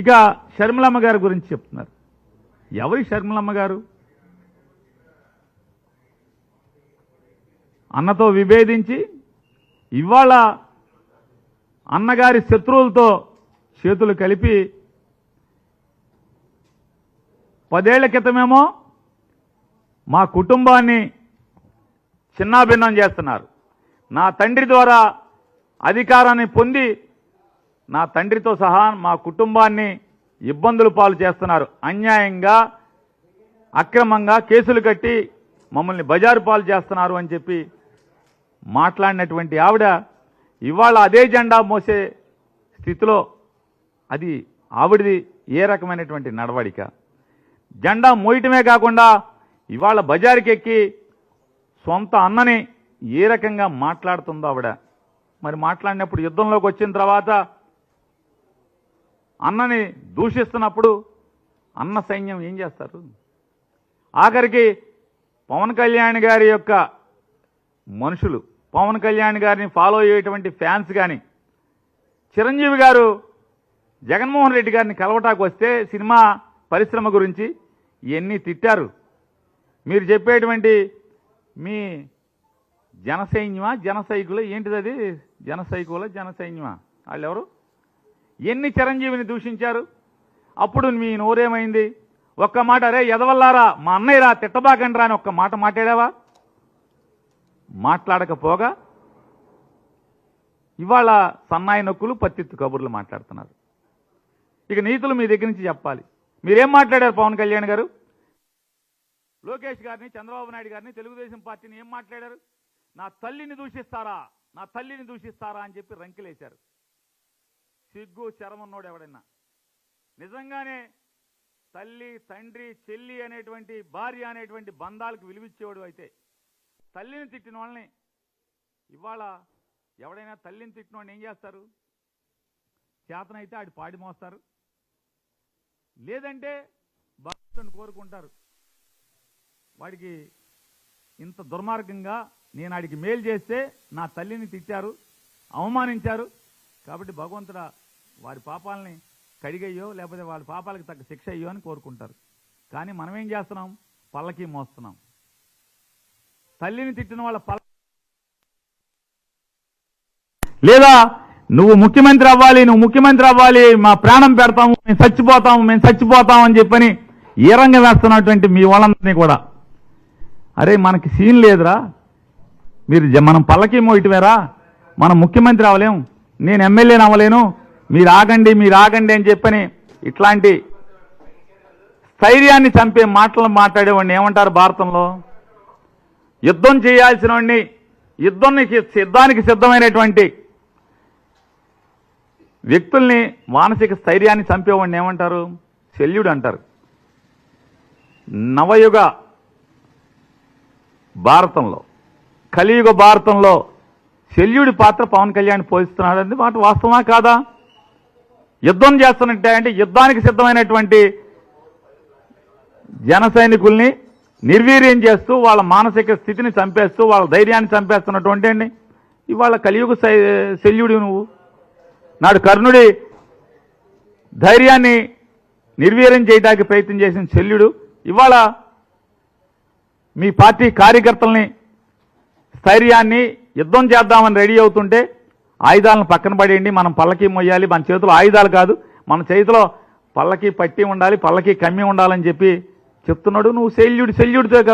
ఇక షర్మిలమ్మ గారి గురించి చెప్తున్నారు. ఎవరి షర్మిలమ్మ గారు? అన్నతో విభేదించి ఇవాళ అన్నగారి శత్రువులతో చేతులు కలిపి పదేళ్ళ క్రితమేమో మా కుటుంబాన్ని చిన్నాభిన్నం చేస్తున్నారు. నా తండ్రి ద్వారా అధికారాన్ని పొంది నా తండ్రితో సహా మా కుటుంబాన్ని ఇబ్బందులు పాలు చేస్తున్నారు. అన్యాయంగా అక్రమంగా కేసులు కట్టి మమ్మల్ని బజారు పాలు చేస్తున్నారు అని చెప్పి మాట్లాడినటువంటి ఆవిడ ఇవాళ అదే జెండా మోసే స్థితిలో అది ఆవిడది ఏ రకమైనటువంటి నడవడిక? జెండా మోయటమే కాకుండా ఇవాళ బజారుకెక్కి సొంత అన్నని ఏ రకంగా మాట్లాడుతుందో ఆవిడ? మరి మాట్లాడినప్పుడు యుద్ధంలోకి వచ్చిన తర్వాత అన్నని దూషిస్తున్నప్పుడు అన్న సైన్యం ఏం చేస్తారు? ఆఖరికి పవన్ కళ్యాణ్ గారి యొక్క మనుషులు పవన్ కళ్యాణ్ గారిని ఫాలో అయ్యేటువంటి ఫ్యాన్స్ కానీ చిరంజీవి గారు జగన్మోహన్ రెడ్డి గారిని కలవటాకు వస్తే సినిమా పరిశ్రమ గురించి ఇవన్నీ తిట్టారు? మీరు చెప్పేటువంటి మీ జన సైన్యమా జన ఏంటిది అది? జనసైకుల జనసైన్యమా? జన సైన్యమా వాళ్ళు ఎవరు ఎన్ని చిరంజీవిని దూషించారు? అప్పుడు మీ నోరేమైంది? ఒక్క మాట అరే ఎదవల్లారా మా అన్నయ్య రా తిట్టబాకండి రా అని ఒక్క మాట మాట్లాడావా? మాట్లాడకపోగా ఇవాళ సన్నాయి నొక్కులు పత్తిత్తు కబుర్లు మాట్లాడుతున్నారు. ఇక నీతులు మీ దగ్గర నుంచి చెప్పాలి. మీరేం మాట్లాడారు పవన్ కళ్యాణ్ గారు? లోకేష్ గారిని చంద్రబాబు నాయుడు గారిని తెలుగుదేశం పార్టీని ఏం మాట్లాడారు? నా తల్లిని దూషిస్తారా నా తల్లిని దూషిస్తారా అని చెప్పి రంకిలేశారు. సిగ్గు శరమన్నోడు ఎవడన్నా నిజంగానే తల్లి తండ్రి చెల్లి అనేటువంటి భార్య అనేటువంటి బంధాలకు విలువిచ్చేవాడు అయితే తల్లిని తిట్టిన వాళ్ళని ఇవాళ ఎవడైనా తల్లిని తిట్టిన వాడిని ఏం చేస్తారు? చేతనైతే ఆడి పాడి మోస్తారు. లేదంటే భక్తుని కోరుకుంటారు. వాడికి ఇంత దుర్మార్గంగా నేను ఆడికి మేలు చేస్తే నా తల్లిని తిట్టారు అవమానించారు కాబట్టి భగవంతుడా వారి పాపాలని కడిగయ్యో లేకపోతే వారి పాపాలకు తగ్గ శిక్ష అయ్యో అని కోరుకుంటారు. కానీ మనం ఏం చేస్తున్నాం? పల్లకి మోస్తున్నాం. తల్లిని తిట్టిన వాళ్ళ పల్ల లేదా నువ్వు ముఖ్యమంత్రి అవ్వాలి నువ్వు ముఖ్యమంత్రి అవ్వాలి మా ప్రాణం పెడతాము మేము చచ్చిపోతాము మేము చచ్చిపోతాము అని చెప్పని ఈరంగ వేస్తున్నటువంటి మీ వాళ్ళందరినీ కూడా. అరే మనకి సీన్ లేదురా. మీరు జ- మనం పల్లకి మోయటమేరా? మనం ముఖ్యమంత్రి అవ్వలేం. నేను ఎమ్మెల్యేని అవ్వలేను మీరు ఆగండి మీరు ఆగండి అని చెప్పని ఇట్లాంటి స్థైర్యాన్ని చంపే మాటలు మాట్లాడేవాడిని ఏమంటారు భారతంలో? యుద్ధం చేయాల్సిన వాడిని యుద్ధానికి సిద్ధానికి సిద్ధమైనటువంటి వ్యక్తుల్ని మానసిక స్థైర్యాన్ని చంపేవాడిని ఏమంటారు? శల్యుడు అంటారు. నవయుగ భారతంలో కలియుగ భారతంలో శల్యుడి పాత్ర పవన్ కళ్యాణ్ పోషిస్తున్నాడు అనేది మాట వాస్తవమా కాదా? యుద్ధం చేస్తున్నట్టే అంటే యుద్ధానికి సిద్ధమైనటువంటి జన సైనికుల్ని నిర్వీర్యం చేస్తూ వాళ్ళ మానసిక స్థితిని చంపేస్తూ వాళ్ళ ధైర్యాన్ని చంపేస్తున్నటువంటి అండి ఇవాళ కలియుగ శై- శల్యుడు నువ్వు. నాడు కర్ణుడి ధైర్యాన్ని నిర్వీర్యం చేయడానికి ప్రయత్నం చేసిన శల్యుడు. ఇవాళ మీ పార్టీ కార్యకర్తల్ని స్థైర్యాన్ని యుద్ధం చేద్దామని రెడీ అవుతుంటే ఆయుధాలను పక్కన పడేయండి మనం పల్లకి మొయ్యాలి మన చేతిలో ఆయుధాలు కాదు మన చేతిలో పల్లకి పట్టి ఉండాలి పల్లకి కమ్మి ఉండాలని చెప్పి చెప్తున్నాడు. నువ్వు శల్యుడు శల్యుడితో కదా.